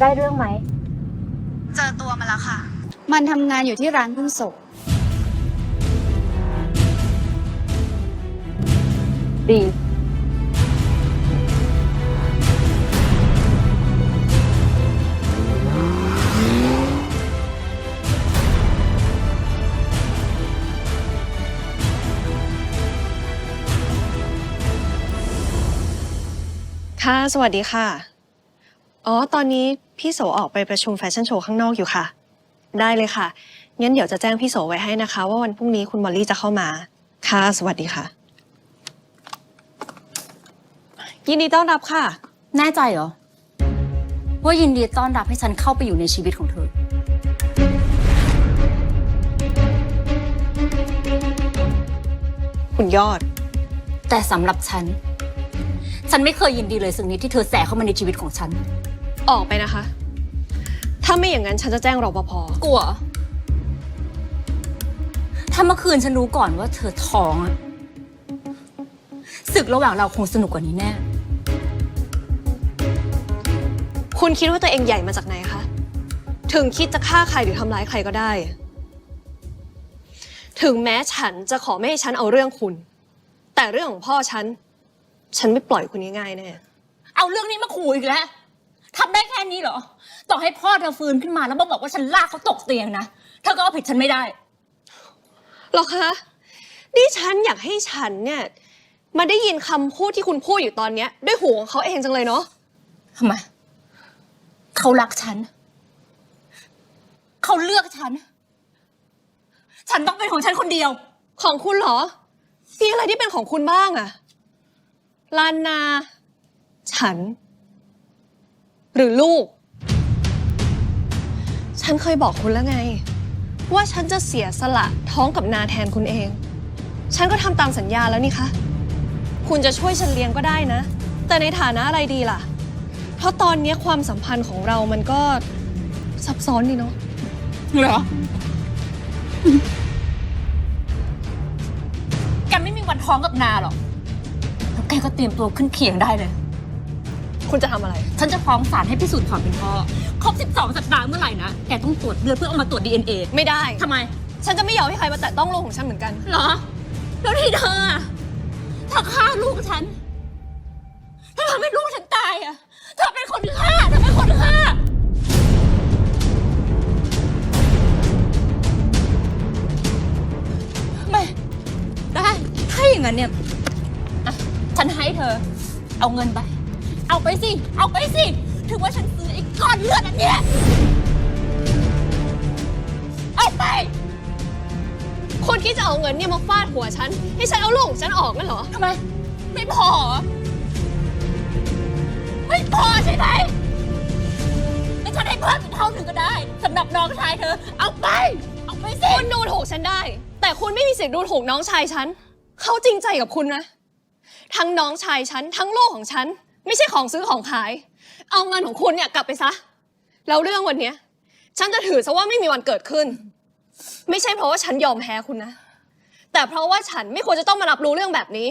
ได้เรื่องไหม เจอตัวมาแล้วค่ะ มันทำงานอยู่ที่ร้านหุ้นส่งดี ค่ะ สวัสดีค่ะ อ๋อ ตอนนี้พี่โสออกไปประชุมแฟชั่นโชว์ข้างนอกอยู่ค่ะ ได้เลยค่ะ งั้นเดี๋ยวจะแจ้งพี่โสไว้ให้นะคะ ว่าวันพรุ่งนี้คุณมอลลี่จะเข้ามา ค่ะ สวัสดีค่ะ ยินดีต้อนรับค่ะ แน่ใจเหรอ ว่ายินดีต้อนรับให้ฉันเข้าไปอยู่ในชีวิตของเธอ คุณยอด แต่สำหรับฉัน ฉันไม่เคยยินดีเลยสิ่งนี้ที่เธอแสเข้ามาในชีวิตของฉัน ออกไปนะคะ ถ้าไม่อย่างนั้นฉันจะแจ้งรปภกลัว ถ้าเมื่อคืนฉันรู้ก่อนว่าเธอท้องอะศึกระหว่างเราคงสนุกกว่านี้แน่ คุณคิดว่าตัวเองใหญ่มาจากไหนคะ ถึงคิดจะฆ่าใครหรือทำร้ายใครก็ได้ ถึงแม้ฉันจะขอไม่ให้ฉันเอาเรื่องคุณ แต่เรื่องของพ่อฉัน ฉันไม่ปล่อยคุณง่ายๆแน่เอาเรื่องนี้มาขู่อีกแล้วทำได้แค่นี้เหรอ ต่อให้พ่อเธอฟื้นขึ้นมาแล้วมาบอกว่าฉันลากเขาตกเตียงนะเธอก็เอาผิดฉันไม่ได้ หรอคะนี่ฉันอยากให้ฉันเนี่ยมาได้ยินคำพูดที่คุณพูดอยู่ตอนเนี้ยด้วยหูของเขาเองจังเลยเนาะทำไมเขารักฉัน เขาเลือกฉัน ฉันต้องเป็นของฉันคนเดียว ของคุณเหรอมีอะไรที่เป็นของคุณบ้างอะ ลานนา ฉัน หรือลูก ฉันเคยบอกคุณแล้วไง ว่าฉันจะเสียสละท้องกับนาแทนคุณเอง ฉันก็ทำตามสัญญาแล้วนี่คะ คุณจะช่วยฉันเลี้ยงก็ได้นะ แต่ในฐานะอะไรดีล่ะ เพราะตอนนี้ความสัมพันธ์ของเรามันก็ซับซ้อนดีเนาะเหรอ แกไม่มีวันท้องกับนาหรอกแล้วแกก็เตรียมตัวขึ้นเขียงได้เลย คุณจะทำอะไร ฉันจะฟ้องศาลให้พิสูจน์ความเป็นพ่อ ครบ 12 สัปดาห์เมื่อไหร่นะ แกต้องตรวจเลือดเพื่อเอามาตรวจ DNA ไม่ได้ ทำไม ฉันจะไม่ยอมให้ใครมาแตะต้องลูกของฉันเหมือนกัน เหรอ แล้วที่เธออะเธอฆ่าลูกฉันเธอทำให้ลูกฉันตายอะ เธอเป็นคนฆ่า เธอเป็นคนฆ่า ไม่ ได้ ถ้าอย่างนั้นเนี่ยอะ ฉันให้เธอ เอาเงินไป เอาไปสิ เอาไปสิถือว่าฉันซื้อไอ้ก้อนเลือดอันเนี้ยเอาไปคุณคิดจะเอาเงินเนี่ยมาฟาดหัวฉัน ให้ฉันเอาลูกของฉันออกนั่นเหรอ ทำไม ไม่พอเหรอไม่พอใช่ไหมงั้นฉันให้เพิ่มอีกเท่าหนึ่งก็ได้สำหรับน้องชายเธอ เอาไป เอาไปสิ คุณดูถูกฉันได้ แต่คุณไม่มีสิทธิ์ดูถูกน้องชายฉัน เขาจริงใจกับคุณนะ ทั้งน้องชายฉัน ทั้งลูกของฉัน ไม่ใช่ของซื้อของขาย เอาเงินของคุณเนี่ยกลับไปซะ แล้วเรื่องวันเนี้ยฉันจะถือซะว่าไม่มีวันเกิดขึ้น ไม่ใช่เพราะว่าฉันยอมแพ้คุณนะ แต่เพราะว่าฉันไม่ควรจะต้องมารับรู้เรื่องแบบนี้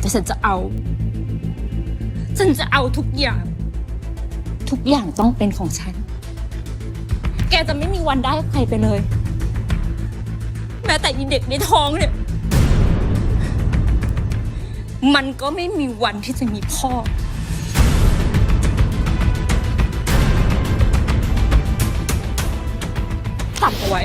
แต่ฉันจะเอา ฉันจะเอาทุกอย่าง ทุกอย่างต้องเป็นของฉัน แกจะไม่มีวันได้ใครไปเลย แม้แต่อีเด็กในท้องเนี่ย มันก็ไม่มีวันที่จะมีพ่อ จำเอาไว้